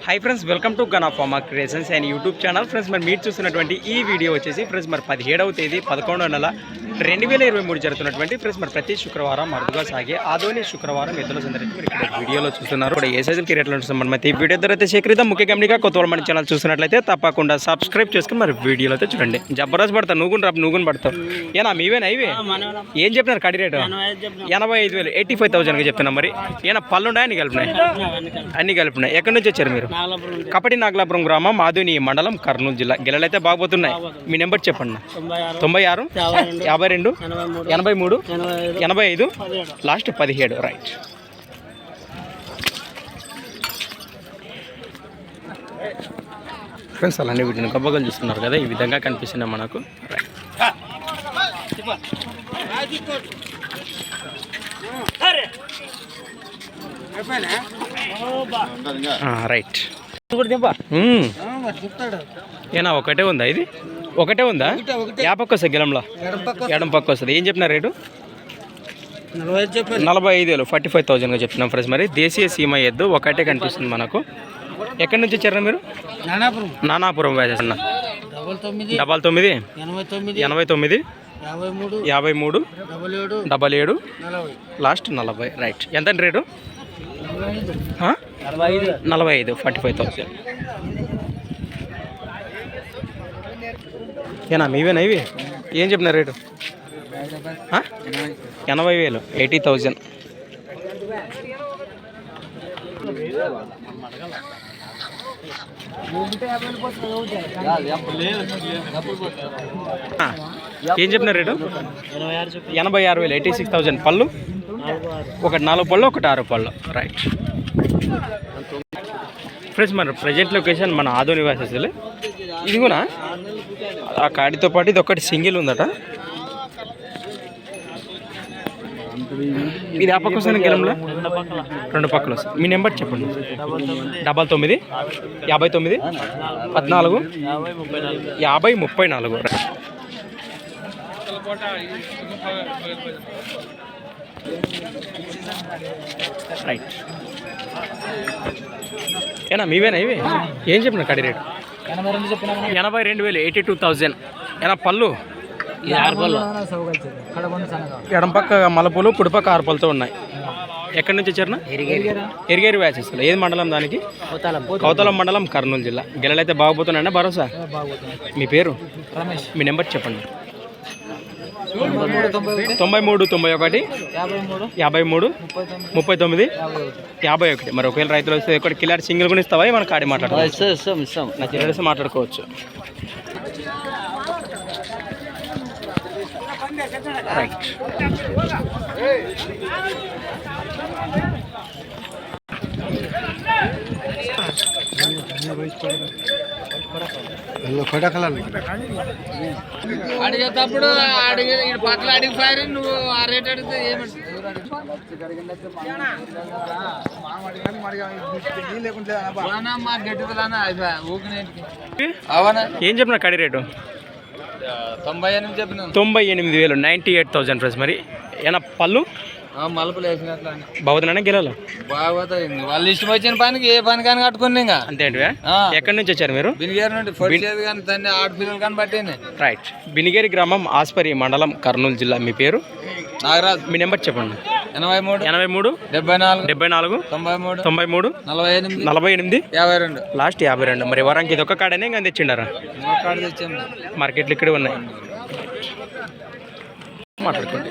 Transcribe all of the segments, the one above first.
Hi friends welcome to gun of అమ్మా creations and YouTube channel friends మరి మీరు చూస్తున్నటువంటి ఈ వీడియో వచ్చేసి ఫ్రెండ్స్ మరి పదిహేడవ తేదీ పదకొండవ నెల రెండు వేల ఇరవై మూడు జరుగుతున్నటువంటి ఫ్రెండ్స్ మరి ప్రతి శుక్రవారం అరుదుగా సాగే ఆదోని శుక్రవారం ఎద్దుల సందర్భంగా మీరు ఇక్కడ వీడియోలో చూస్తున్నారు. ఇక్కడ ఏ సైజులకి రేట్లు ఉంటుంది మరి ఈ వీడియో ద్వారా అయితే సేకరిద్దాం ముఖ్య గమనిక కొత్త మన ఛానల్ చూస్తున్నట్లయితే తప్పకుండా సబ్స్క్రైబ్ చేసుకుని మరి వీడియోలో అయితే చూడండి. జబర్దస్త్ పడతావు నువ్వు కూడా రా నువ్వు పడతావు ఏనా మీవేనా ఇవే? ఏం చెప్పినారు కడి రేటు? ఎనభై ఐదు వేలు ఎయిటీ ఫైవ్ థౌసండ్గా చెప్తున్నా మరి. ఏమైనా పళ్ళు ఉన్నాయా అన్ని కలిపినాయి? అన్ని కలిపినాయి. ఎక్కడి నుంచి వచ్చారు మీరు? కపటి నాగలాపురం గ్రామం మాధుని మండలం కర్నూలు జిల్లా. గిల్లలైతే బాగుపోతున్నాయి మీ నెంబర్ చెప్పండి. తొంభై ఆరు. యాభై రెండు ఎనభై మూడు ఎనభై ఐదు లాస్ట్ పదిహేడు రైట్ ఫ్రెండ్స్ అలానే వీటిని గబ్బగలు చూస్తున్నారు కదా ఈ విధంగా కనిపిస్తున్నాయి మనకు రైట్. ఏనా ఒకటే ఉందా ఇది ఒకటే ఉందా? యా పక్క వస్తుంది గిలంలో? ఎడం పక్క వస్తుంది. ఏం చెప్పిన రేటు? నలభై ఐదు వేలు. ఫార్టీ ఫైవ్ థౌజండ్గా చెప్తున్నాం ఫ్రెండ్స్ మరి. దేశీయ సీమ ఎద్దు ఒకటే కనిపిస్తుంది మనకు. ఎక్కడి నుంచి వచ్చారా మీరు? నానాపురం. నానాపురం వేసేస్తున్నా డబల్ తొమ్మిది. ఎనభై తొమ్మిది. యాభై మూడు. డబల్ ఏడు. లాస్ట్ నలభై. రైట్. ఎంత రేటు? ఆ? నలభై ఐదు. నలభై ఐదు. ఫార్టీ ఫైవ్ థౌసండ్ ఏనా మీవేనా ఇవి? ఏం చెప్పిన రేటు? ఎనభై వేలు ఎయిటీ థౌజండ్. ఏం చెప్పిన రేటు? ఎనభై ఆరు వేలు ఎయిటీ సిక్స్ థౌజండ్ పళ్ళు. ఒకటి నాలుగు పళ్ళు ఒకటి ఆరు పళ్ళు. రైట్ ఫ్రెండ్స్ మన ప్రజెంట్ లొకేషన్ మన ఆదోని వాసెస్లే ఇది కూడా ఆ కాడితో పాటు ఇది ఒకటి సింగిల్ ఉందట. ఇది ఆ పక్క వస్తుంది గెలంలో రెండు పక్కలు వస్తుంది మీ నెంబర్ చెప్పండి. డబల్ తొమ్మిది యాభై తొమ్మిది పద్నాలుగు యాభై ముప్పై నాలుగు. యాభై ముప్పై నాలుగు రైట్ ఏనా మీవేనా ఇవి? ఏం చెప్పిన కడి రేటు? ఎనభై రెండు వేలు ఎయిటీ టూ థౌజండ్. ఏనా పళ్ళు. ఎడం పక్క మలపూలు కుడిపక్క ఆరు పళ్ళతో ఉన్నాయి. ఎక్కడి నుంచి వచ్చారనా ఎరిగేరి. వ్యాసెస్లో ఏది మండలం దానికి? కౌతలం. మండలం కర్నూలు జిల్లా. గిల్లలైతే బాగుపోతున్నాయండి భరోసా? మీ పేరు? రమేష్. మీ నెంబర్ చెప్పండి. తొంభై మూడు తొంభై ఒకటి యాభై మూడు ముప్పై తొమ్మిది యాభై ఒకటి. మరి ఒకవేళ రైతులు వస్తే ఒకటి కిలారి సింగిల్ కూడా ఇస్తావా? మన కాడి మాట్లాడుకోవచ్చు? మాట్లాడుకోవచ్చు. రైట్ అడిగేటప్పుడు అడిగే పక్కన అడిగిపోయారు నువ్వు ఆ రేట్ అడిగితే అవనా ఏం చెప్పిన కడి రేటు? తొంభై ఎనిమిది చెప్పిన. తొంభై ఎనిమిది వేలు నైంటీ ఎయిట్ థౌసండ్ ఫ్రెండ్స్ మరి. ఏనా పళ్ళు? మలుపులు వేసినట్లు బాగుతున్నానే గిలాలు బాగోతాయి వాళ్ళు ఇష్టం వచ్చిన పనికి ఏ పని కానీ కట్టుకుని ఇంకా. అంతే. ఎక్కడి నుంచి వచ్చారు మీరు? బినిగేరు నుండి పొడిచేది కానీ తన్ని ఆడపిల్లలు కానీ పట్టింది. రైట్. బినిగేరి గ్రామం ఆస్పరి మండలం కర్నూలు జిల్లా. మీ పేరు? నాగరాజు. మీ నెంబర్ చెప్పండి. ఎనభై మూడు ఎనభై మూడు డెబ్బై నాలుగు డెబ్బై నాలుగు తొంభై మూడు తొంభై మూడు నలభై ఎనిమిది నలభై ఎనిమిది యాభై రెండు లాస్ట్ యాభై రెండు మరి వరంకి ఇది ఒక్క కాడనే ఇంకా తెచ్చిండారా? కాడ తెచ్చాము. మార్కెట్లు ఇక్కడే ఉన్నాయి. మాట్లాడుకోండి.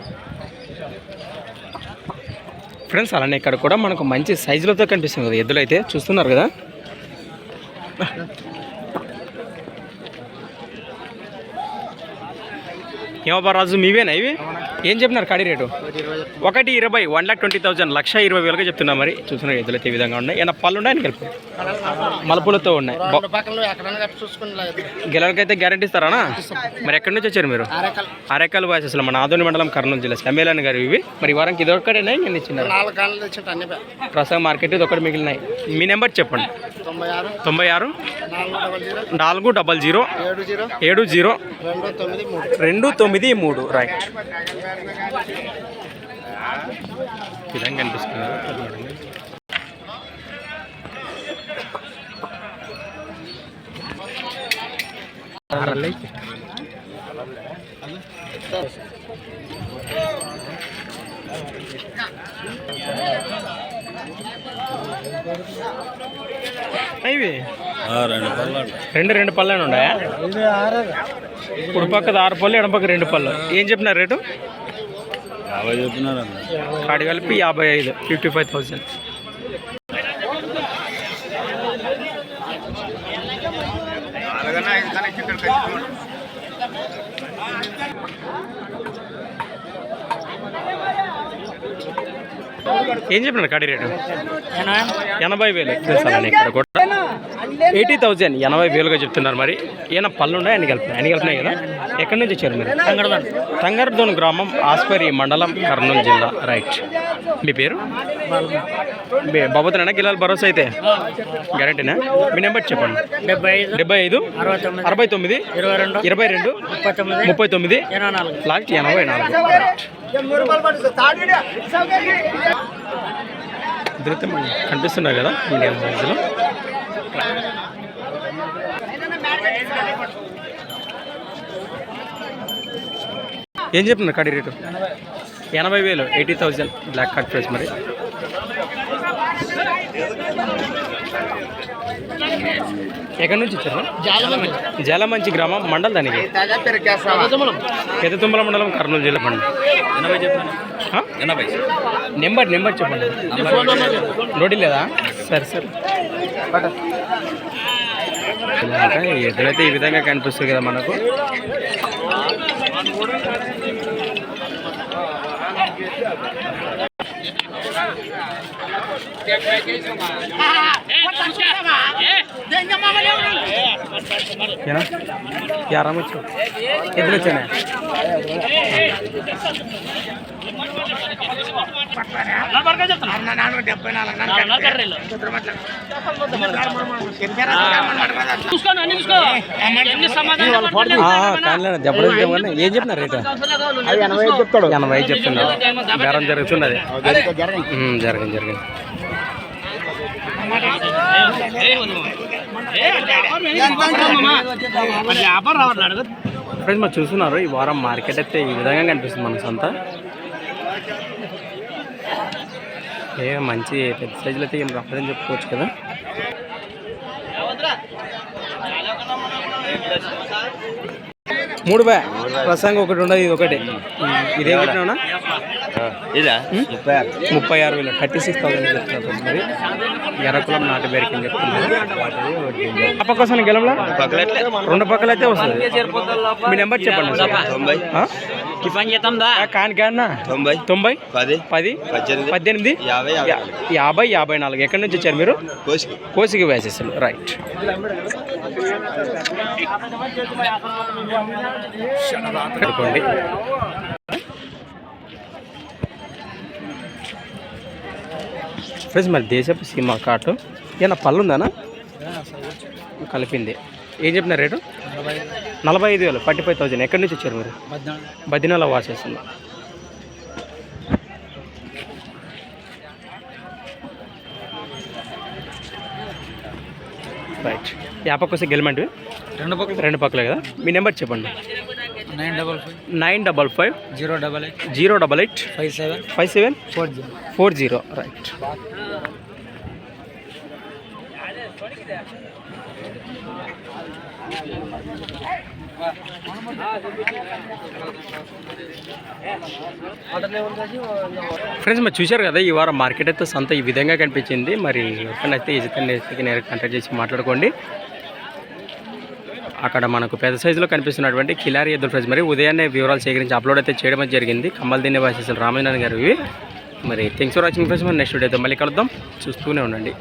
ఫ్రెండ్స్ అలానే ఇక్కడ కూడా మనకు మంచి సైజులతో కనిపిస్తుంది కదా ఎద్దులు అయితే. చూస్తున్నారు కదా? ఏమబ్బా రాజు మీవేనా ఇవి? ఏం చెప్పినారు కాడి రేటు? ఒకటి ఇరవై వన్ లాక్ ట్వంటీ థౌసండ్ లక్ష ఇరవై వేలుగా చెప్తున్నా మరి. చూసిన అయితే ఈ విధంగా ఉన్నాయి. ఏమన్నా పళ్ళు ఉన్నాయి కలిపి మలుపులతో ఉన్నాయి. గెలవకైతే గ్యారంటీ ఇస్తారా మరి ఎక్కడి నుంచి వచ్చారు మీరు? అరకల్. అరేకల్ వాయిస్ అసలు మన ఆదోని మండలం కర్నూలు జిల్లా. ఎమ్మెల్యే గారు ఇవి. మరి వారానికి ఇది ఒక్కడేనా నేను ఇచ్చినారు? నాలుగు గంటలు తెచ్చింట అన్ని పే- ప్రస్తుతం మార్కెట్ ఇది ఒకటి మిగిలినాయి. మీ నెంబర్ చెప్పండి. తొంభై ఆరు. నాలుగు డబల్ జీరో. ఏడు జీరో. రెండు తొమ్మిది తొమ్మిది మూడు రైట్ విధంగా కనిపిస్తుంది కదా, అది చూడండి. ఆరల్లే. ఇవి? రెండు రెండు పళ్ళు ఉన్నాయా ఇప్పుడు పక్కది ఆరు పళ్ళు ఎడమ పక్క రెండు పళ్ళు. ఏం చెప్పినారు రేటు? యాభై చెప్తున్నారు కాడి కలిపి యాభై ఐదు ఫిఫ్టీ ఫైవ్ థౌసండ్. ఏం చెప్పినారు కాడి రేటు? ఎనభై. వేలు. తెలుసానండి ఇక్కడ కూడా. ఎయిటీ థౌజండ్ ఎనభై వేలుగా చెప్తున్నారు మరి. ఏమైనా పళ్ళు ఉన్నాయి అన్ని కలిపినాయి. అన్ని కలిపినాయి కదా? ఎక్కడి నుంచి వచ్చారు మీరు? తంగరదోన్. గ్రామం ఆస్పరి మండలం కర్నూలు జిల్లా. రైట్. మీ పేరు? బాబోతున్నా? గిలాల్ భరోసా అయితే? గ్యారంటీనా? మీ నెంబర్ చెప్పండి. డెబ్బై ఐదు అరవై తొమ్మిది ఇరవై రెండు ఇరవై రెండు ముప్పై తొమ్మిది లాస్ట్ ఎనభై నాలుగు. ధృతం కనిపిస్తున్నారు కదా మీడియం సైజులో ఏం చెప్తున్నారు కడి రేటు? ఎనభై వేలు eighty thousand black card price మరి. ఎక్కడి నుంచి ఇచ్చారు జాలమంచి గ్రామం మండల్ దానికి పెద్ద తుమ్మల మండలం కర్నూలు జిల్లా పండు? ఎనభై నెంబర్ నెంబర్ చెప్పండి నోటి లేదా సరే సరే ఎద్దులైతే ఈ విధంగా కనిపిస్తుంది కదా మనకు ఏనా యారా వచ్చా ఎద్దులు వచ్చానే జబర్దస్త్ ఏమన్నా ఏం చెప్పినారు రేటు ఎనభై చెప్తాడు ఎనభై ఐదు చెప్తున్నారు బేరం జరుగుతున్నది ఉమ్, జరిగింది జరిగింది ఫ్రెండ్స్ మరి చూస్తున్నారు ఈ వారం మార్కెట్ అయితే ఈ విధంగా కనిపిస్తుంది మన సొంత. ఏ మంచి పెద్ద సైజులు అయితే ఏం రాదని చెప్పుకోవచ్చు కదా. మూడు బా ప్రసంగం ఒకటి ఉండదు ఇది ఒకటి. ఇదే చెప్పినా ఇదా? ముప్పై ఆరు ముప్పై ఆరు వేలు థర్టీ సిక్స్ థౌసండ్ చెప్తున్నారు మరి. ఎర్రకులం నాటు బేరికి అని చెప్తున్నారు ఆ పక్క వస్తాను గెలంలో రెండు పక్కల అయితే వస్తుంది. మీ నెంబర్ చెప్పండి. తొంభై. కాని కానా? తొంభై. తొంభై? పది. పది? పద్దెనిమిది. పద్దెనిమిది? యాభై యాభై. యా- యాభై యాభై నాలుగు. ఎక్కడి నుంచి వచ్చారు మీరు? కోసుకు. కోసికి వేసేసారు. రైట్ అనుకోండి ఫ్రెండ్స్ మరి దేశపు సీమ కాటు. ఏమన్నా పళ్ళు ఉందానా కలిపింది. ఏం చెప్పిన రేటు? నలభై ఐదు వేలు. Forty five thousand. ఎక్కడి నుంచి వచ్చారు మీరు? బదినాల వాసేస్తుంది రైట్ యాపక్ వస్తే గెలమంటివి? రెండు పక్కల. రెండు పక్కలే కదా? మీ నెంబర్ చెప్పండి. Nine double five nine double five zero double eight zero double eight five seven five seven four zero four zero right friends మరి చూశారు కదా ఈ వారం మార్కెట్ అయితే సంత ఈ విధంగా కనిపించింది. మరి ఎక్కడైతే ఇతన్ని కాంటాక్ట్ చేసి మాట్లాడుకోండి. అక్కడ మనకు పెద్ద సైజులో కనిపిస్తున్నటువంటి కిలారి ఎద్దుల ఫ్రెండ్స్ మరి ఉదయాన్నే వివరాలు సేకరించి అప్లోడ్ అయితే చేయడం జరిగింది. కమ్మల దిన్నే వాసేసిన రామచంద్రన్ గారు ఇవి మరి థ్యాంక్స్ ఫర్ వాచింగ్ ఫ్రెండ్స్ మరి నెక్స్ట్ వీడియోతో మళ్ళీ కలుద్దాం. చూస్తూనే ఉండండి.